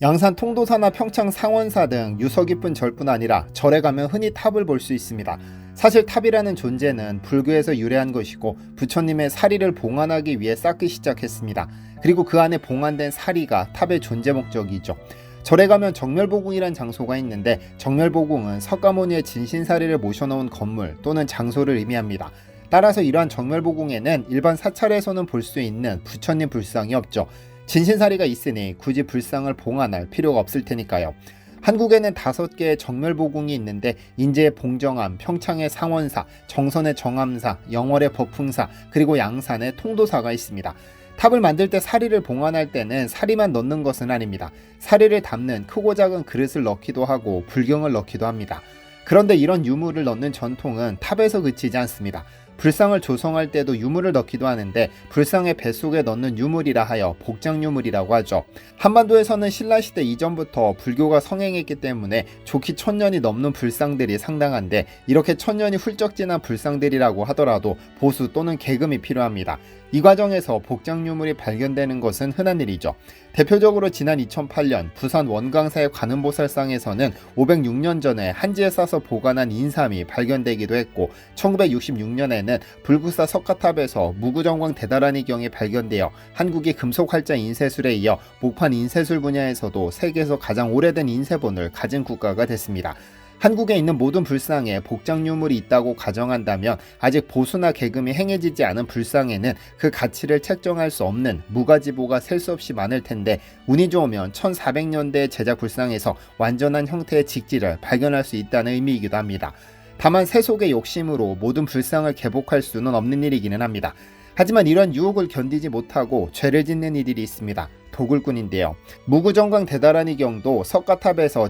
양산 통도사나 평창 상원사 등 유서 깊은 절뿐 아니라 절에 가면 흔히 탑을 볼 수 있습니다. 사실 탑이라는 존재는 불교에서 유래한 것이고 부처님의 사리를 봉안하기 위해 쌓기 시작했습니다. 그리고 그 안에 봉안된 사리가 탑의 존재 목적이죠. 절에 가면 정멸보궁이란 장소가 있는데 정멸보궁은 석가모니의 진신사리를 모셔놓은 건물 또는 장소를 의미합니다. 따라서 이러한 정멸보궁에는 일반 사찰에서는 볼 수 있는 부처님 불상이 없죠. 진신사리가 있으니 굳이 불상을 봉안할 필요가 없을 테니까요. 한국에는 다섯 개의 정멸보궁이 있는데 인제의 봉정암, 평창의 상원사, 정선의 정암사, 영월의 법흥사, 그리고 양산의 통도사가 있습니다. 탑을 만들 때 사리를 봉안할 때는 사리만 넣는 것은 아닙니다. 사리를 담는 크고 작은 그릇을 넣기도 하고 불경을 넣기도 합니다. 그런데 이런 유물을 넣는 전통은 탑에서 그치지 않습니다. 불상을 조성할 때도 유물을 넣기도 하는데 불상의 뱃속에 넣는 유물이라 하여 복장 유물이라고 하죠. 한반도에서는 신라시대 이전부터 불교가 성행했기 때문에 좋기 천년이 넘는 불상들이 상당한데 이렇게 천년이 훌쩍 지난 불상들이라고 하더라도 보수 또는 계금이 필요합니다. 이 과정에서 복장 유물이 발견되는 것은 흔한 일이죠. 대표적으로 지난 2008년 부산 원광사의 관음보살상에서는 506년 전에 한지에 싸서 보관한 인삼이 발견되기도 했고 1966년에는 불구사 석가탑에서 무구정광 대다라니 경이 발견되어 한국이 금속활자 인쇄술에 이어 목판 인쇄술 분야에서도 세계에서 가장 오래된 인쇄본을 가진 국가가 됐습니다. 한국에 있는 모든 불상에 복장 유물이 있다고 가정한다면 아직 보수나 계금이 행해지지 않은 불상에는 그 가치를 책정할 수 없는 무가지보가 셀 수 없이 많을 텐데 운이 좋으면 1400년대 제작 불상에서 완전한 형태의 직지를 발견할 수 있다는 의미이기도 합니다. 다만 세속의 욕심으로 모든 불상을 개복할 수는 없는 일이기는 합니다. 하지만 이런 유혹을 견디지 못하고 죄를 짓는 이들이 있습니다. 도굴꾼인데요. 무구정강 대다라니 경도 석가탑에서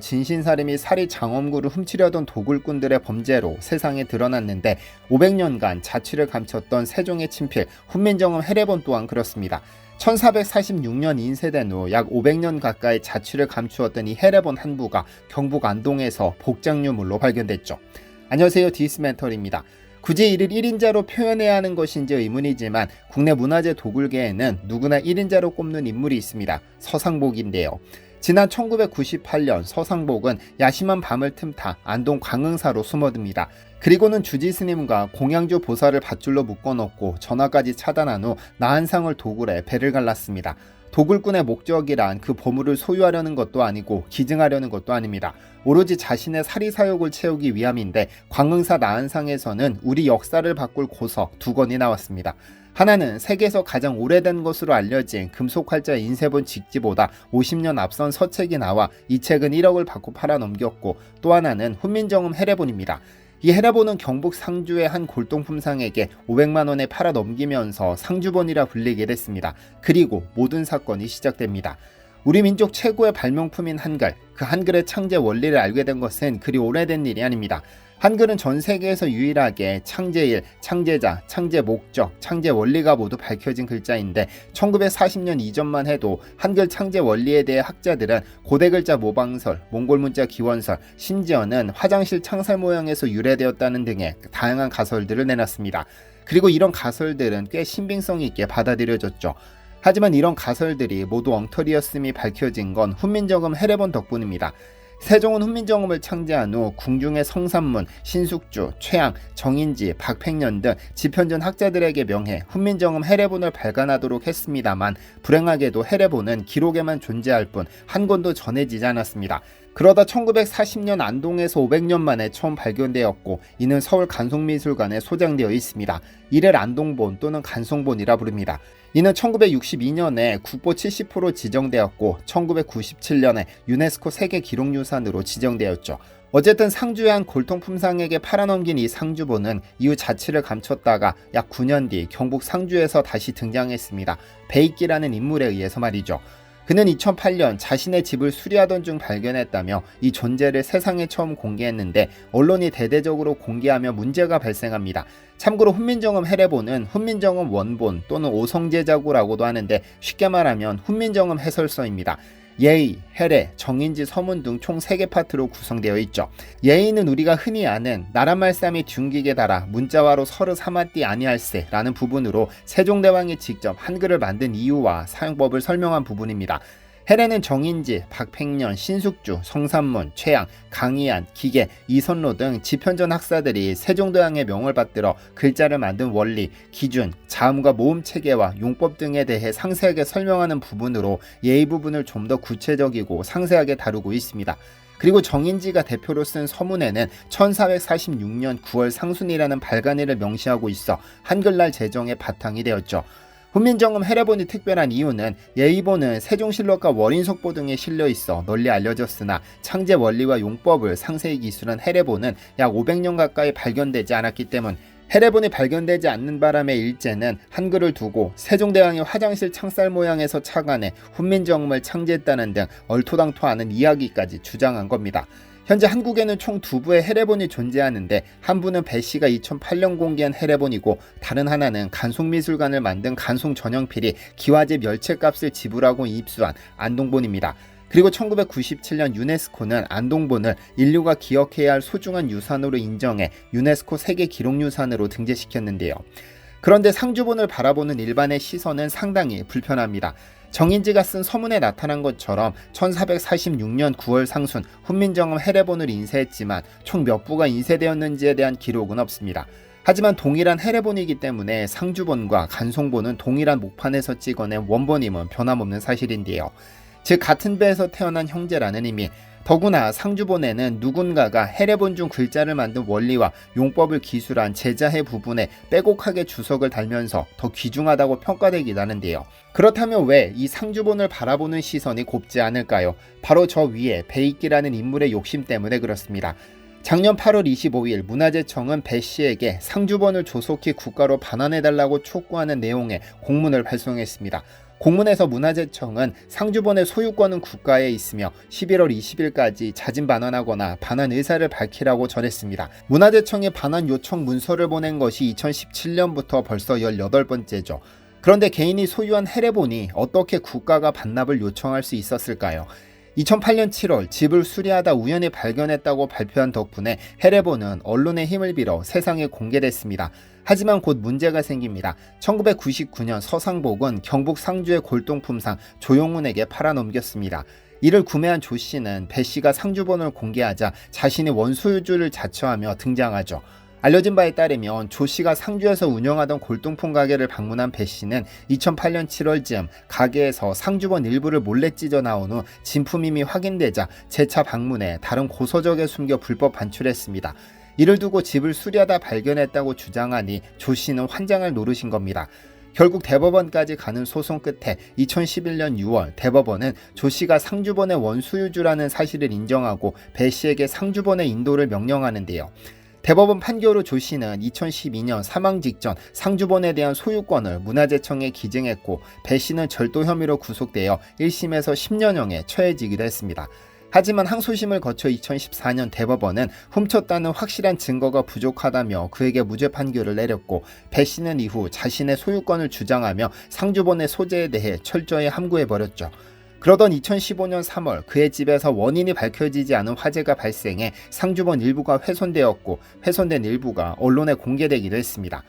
및 사리 장엄구를 훔치려던 도굴꾼들의 범죄로 세상에 드러났는데 500년간 자취를 감췄던 세종의 친필 훈민정음 해례본 또한 그렇습니다. 1446년 인쇄된 후 약 500년 가까이 자취를 감추었던 이 해례본 한 부가 경북 안동에서 복장유물로 발견됐죠. 안녕하세요 디스멘털입니다. 굳이 이를 1인자로 표현해야 하는 것인지 의문이지만 국내 문화재 도굴계에는 누구나 1인자로 꼽는 인물이 있습니다. 서상복인데요. 지난 1998년 서상복은 야심한 밤을 틈타 안동 광흥사로 숨어듭니다. 그리고는 주지스님과 공양주 보살을 밧줄로 묶어놓고 전화까지 차단한 후 나한상을 도굴해 배를 갈랐습니다. 도굴꾼의 목적이란 그 보물을 소유하려는 것도 아니고 기증하려는 것도 아닙니다. 오로지 자신의 사리사욕을 채우기 위함인데 광흥사 나한상에서는 우리 역사를 바꿀 고서 두 건이 나왔습니다. 하나는 세계에서 가장 오래된 것으로 알려진 금속활자 인쇄본 직지보다 50년 앞선 서책이 나와 이 책은 1억을 받고 팔아 넘겼고 또 하나는 훈민정음 해례본입니다. 이 헤라본은 경북 상주의 한 골동품상에게 500만 원에 팔아 넘기면서 상주본이라 불리게 됐습니다. 그리고 모든 사건이 시작됩니다. 우리 민족 최고의 발명품인 한글, 그 한글의 창제 원리를 알게 된 것은 그리 오래된 일이 아닙니다. 한글은 전 세계에서 유일하게 창제일, 창제자, 창제 목적, 창제 원리가 모두 밝혀진 글자인데 1940년 이전만 해도 한글 창제 원리에 대해 학자들은 고대 글자 모방설, 몽골 문자 기원설, 심지어는 화장실 창살 모양에서 유래되었다는 등의 다양한 가설들을 내놨습니다. 그리고 이런 가설들은 꽤 신빙성 있게 받아들여졌죠. 하지만 이런 가설들이 모두 엉터리였음이 밝혀진 건 훈민정음 해례본 덕분입니다. 세종은 훈민정음을 창제한 후 궁중의 성산문, 신숙주, 최양, 정인지, 박팽년 등 지편전 학자들에게 명해 훈민정음 해례본을 발간하도록 했습니다만 불행하게도 해례본은 기록에만 존재할 뿐 한 권도 전해지지 않았습니다. 그러다 1940년 안동에서 500년 만에 처음 발견되었고 이는 서울 간송미술관에 소장되어 있습니다. 이를 안동본 또는 간송본이라 부릅니다. 이는 1962년에 국보 70% 지정되었고 1997년에 유네스코 세계 기록유산으로 지정되었죠. 어쨌든 상주의 한 골통품상에게 팔아넘긴 이 상주본은 이후 자취를 감췄다가 약 9년 뒤 경북 상주에서 다시 등장했습니다. 베이끼라는 인물에 의해서 말이죠. 그는 2008년 자신의 집을 수리하던 중 발견했다며 이 존재를 세상에 처음 공개했는데 언론이 대대적으로 공개하며 문제가 발생합니다. 참고로 훈민정음 해례본은 훈민정음 원본 또는 오성제자고라고도 하는데 쉽게 말하면 훈민정음 해설서입니다. 예의, 해례, 정인지, 서문 등 총 3개 파트로 구성되어 있죠. 예의는 우리가 흔히 아는 나라말싸미 둔기게 달아 문자와로 서르 사마띠 아니할세라는 부분으로 세종대왕이 직접 한글을 만든 이유와 사용법을 설명한 부분입니다. 해례는 정인지, 박팽년, 신숙주, 성삼문, 최양, 강희안, 기계, 이선로 등 지편전 학사들이 세종도양의 명을 받들어 글자를 만든 원리, 기준, 자음과 모음 체계와 용법 등에 대해 상세하게 설명하는 부분으로 예의 부분을 좀 더 구체적이고 상세하게 다루고 있습니다. 그리고 정인지가 대표로 쓴 서문에는 1446년 9월 상순이라는 발간일을 명시하고 있어 한글날 제정의 바탕이 되었죠. 훈민정음 해례본이 특별한 이유는 예의본은 세종실록과 월인석보 등에 실려 있어 널리 알려졌으나 창제 원리와 용법을 상세히 기술한 해례본은 약 500년 가까이 발견되지 않았기 때문 해례본이 발견되지 않는 바람에 일제는 한글을 두고 세종대왕이 화장실 창살 모양에서 착안해 훈민정음을 창제했다는 등 얼토당토하는 이야기까지 주장한 겁니다. 현재 한국에는 총 두 부의 해례본이 존재하는데 한 부는 배 씨가 2008년 공개한 해례본이고 다른 하나는 간송미술관을 만든 간송 전형필이 기와제 멸체값을 지불하고 입수한 안동본입니다. 그리고 1997년 유네스코는 안동본을 인류가 기억해야 할 소중한 유산으로 인정해 유네스코 세계 기록유산으로 등재시켰는데요. 그런데 상주본을 바라보는 일반의 시선은 상당히 불편합니다. 정인지가 쓴 서문에 나타난 것처럼 1446년 9월 상순 훈민정음 해례본을 인쇄했지만 총 몇 부가 인쇄되었는지에 대한 기록은 없습니다. 하지만 동일한 해례본이기 때문에 상주본과 간송본은 동일한 목판에서 찍어낸 원본임은 변함없는 사실인데요. 즉 같은 배에서 태어난 형제라는 의미 더구나 상주본에는 누군가가 해례본 중 글자를 만든 원리와 용법을 기술한 제자해 부분에 빼곡하게 주석을 달면서 더 귀중하다고 평가되기도 하는데요. 그렇다면 왜 이 상주본을 바라보는 시선이 곱지 않을까요? 바로 저 위에 베이끼라는 인물의 욕심 때문에 그렇습니다. 작년 8월 25일 문화재청은 배 씨에게 상주본을 조속히 국가로 반환해달라고 촉구하는 내용의 공문을 발송했습니다. 공문에서 문화재청은 상주본의 소유권은 국가에 있으며 11월 20일까지 자진 반환하거나 반환 의사를 밝히라고 전했습니다. 문화재청에 반환 요청 문서를 보낸 것이 2017년부터 벌써 18번째죠. 그런데 개인이 소유한 해례본이 어떻게 국가가 반납을 요청할 수 있었을까요? 2008년 7월 집을 수리하다 우연히 발견했다고 발표한 덕분에 해례본은 언론의 힘을 빌어 세상에 공개됐습니다. 하지만 곧 문제가 생깁니다. 1999년 서상복은 경북 상주의 골동품상 조용훈에게 팔아넘겼습니다. 이를 구매한 조 씨는 배 씨가 상주본을 공개하자 자신의 원소유주를 자처하며 등장하죠. 알려진 바에 따르면 조 씨가 상주에서 운영하던 골동품 가게를 방문한 배 씨는 2008년 7월쯤 가게에서 상주본 일부를 몰래 찢어 나온 후 진품임이 확인되자 재차 방문해 다른 고서적에 숨겨 불법 반출했습니다. 이를 두고 집을 수리하다 발견했다고 주장하니 조 씨는 환장을 노르신 겁니다. 결국 대법원까지 가는 소송 끝에 2011년 6월 대법원은 조 씨가 상주본의 원수유주라는 사실을 인정하고 배 씨에게 상주본의 인도를 명령하는데요. 대법원 판결 후조 씨는 2012년 사망 직전 상주본에 대한 소유권을 문화재청에 기증했고 배 씨는 절도 혐의로 구속되어 1심에서 10년형에 처해지기도 했습니다. 하지만 항소심을 거쳐 2014년 대법원은 훔쳤다는 확실한 증거가 부족하다며 그에게 무죄 판결을 내렸고 배 씨는 이후 자신의 소유권을 주장하며 상주본의 소재에 대해 철저히 함구해버렸죠. 그러던 2015년 3월 그의 집에서 원인이 밝혀지지 않은 화재가 발생해 상주본 일부가 훼손되었고 훼손된 일부가 언론에 공개되기도 했습니다.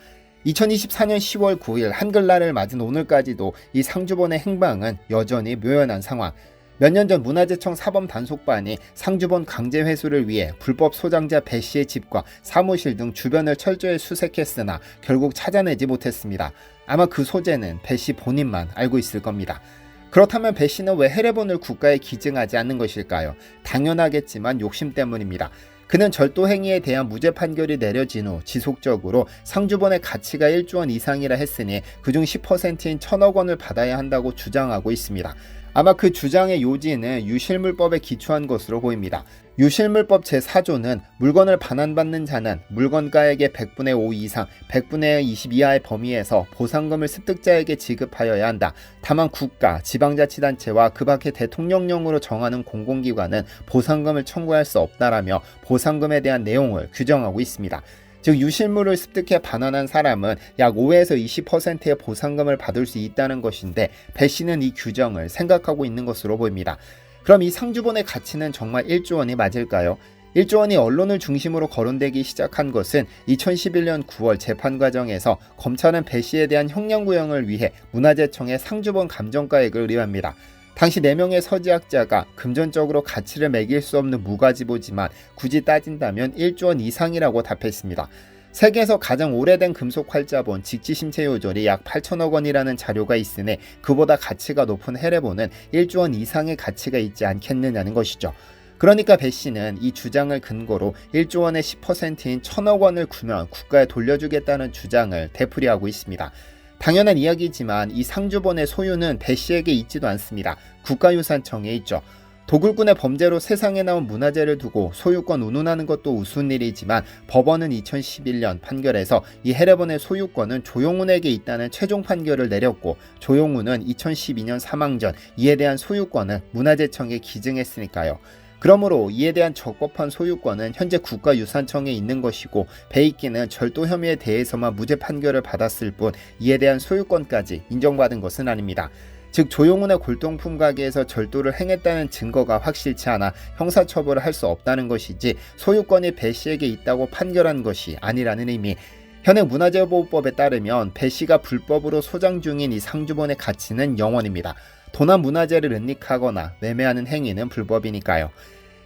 2024년 10월 9일 한글날을 맞은 오늘까지도 이 상주본의 행방은 여전히 묘연한 상황. 몇 년 전 문화재청 사범 단속반이 상주본 강제 회수를 위해 불법 소장자 배 씨의 집과 사무실 등 주변을 철저히 수색했으나 결국 찾아내지 못했습니다. 아마 그 소재는 배 씨 본인만 알고 있을 겁니다. 그렇다면 배 씨는 왜 해례본을 국가에 기증하지 않는 것일까요? 당연하겠지만 욕심 때문입니다. 그는 절도 행위에 대한 무죄 판결이 내려진 후 지속적으로 상주본의 가치가 1조 원 이상이라 했으니 그중 10%인 천억 원을 받아야 한다고 주장하고 있습니다. 아마 그 주장의 요지는 유실물법에 기초한 것으로 보입니다. 유실물법 제4조는 물건을 반환받는 자는 물건가액의 100분의 5 이상, 100분의 20 이하의 범위에서 보상금을 습득자에게 지급하여야 한다. 다만 국가, 지방자치단체와 그 밖의 대통령령으로 정하는 공공기관은 보상금을 청구할 수 없다라며 보상금에 대한 내용을 규정하고 있습니다. 즉 유실물을 습득해 반환한 사람은 약 5에서 20%의 보상금을 받을 수 있다는 것인데 배 씨는 이 규정을 생각하고 있는 것으로 보입니다. 그럼 이 상주본의 가치는 정말 1조 원이 맞을까요? 1조 원이 언론을 중심으로 거론되기 시작한 것은 2011년 9월 재판 과정에서 검찰은 배 씨에 대한 형량 구형을 위해 문화재청에 상주본 감정가액을 의뢰합니다. 당시 4명의 서지학자가 금전적으로 가치를 매길 수 없는 무가지보지만 굳이 따진다면 1조 원 이상이라고 답했습니다. 세계에서 가장 오래된 금속 활자본 직지심체 요절이 약 8천억 원이라는 자료가 있으니 그보다 가치가 높은 헤레본은 1조 원 이상의 가치가 있지 않겠느냐는 것이죠. 그러니까 배 씨는 이 주장을 근거로 1조 원의 10%인 천억 원을 구면 국가에 돌려주겠다는 주장을 되풀이하고 있습니다. 당연한 이야기지만 이 상주본의 소유는 배 씨에게 있지도 않습니다. 국가유산청에 있죠. 도굴꾼의 범죄로 세상에 나온 문화재를 두고 소유권 운운하는 것도 우스운 일이지만 법원은 2011년 판결에서 이 헤레본의 소유권은 조용훈에게 있다는 최종 판결을 내렸고 조용훈은 2012년 사망 전 이에 대한 소유권을 문화재청에 기증했으니까요. 그러므로 이에 대한 적법한 소유권은 현재 국가유산청에 있는 것이고 베이키는 절도 혐의에 대해서만 무죄 판결을 받았을 뿐 이에 대한 소유권까지 인정받은 것은 아닙니다. 즉 조용훈의 골동품 가게에서 절도를 행했다는 증거가 확실치 않아 형사처벌을 할 수 없다는 것이지 소유권이 배 씨에게 있다고 판결한 것이 아니라는 의미. 현행 문화재보호법에 따르면 배 씨가 불법으로 소장 중인 이 상주본의 가치는 영원입니다. 도난 문화재를 은닉하거나 매매하는 행위는 불법이니까요.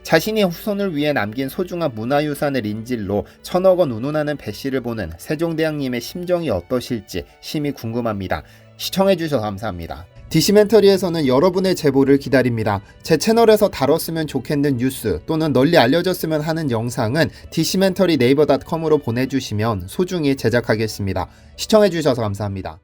자신이 후손을 위해 남긴 소중한 문화유산을 인질로 천억 원 운운하는 배 씨를 보는 세종대왕님의 심정이 어떠실지 심히 궁금합니다. 시청해주셔서 감사합니다. 디시멘터리에서는 여러분의 제보를 기다립니다. 제 채널에서 다뤘으면 좋겠는 뉴스 또는 널리 알려졌으면 하는 영상은 디시멘터리 네이버 닷컴으로 보내주시면 소중히 제작하겠습니다. 시청해주셔서 감사합니다.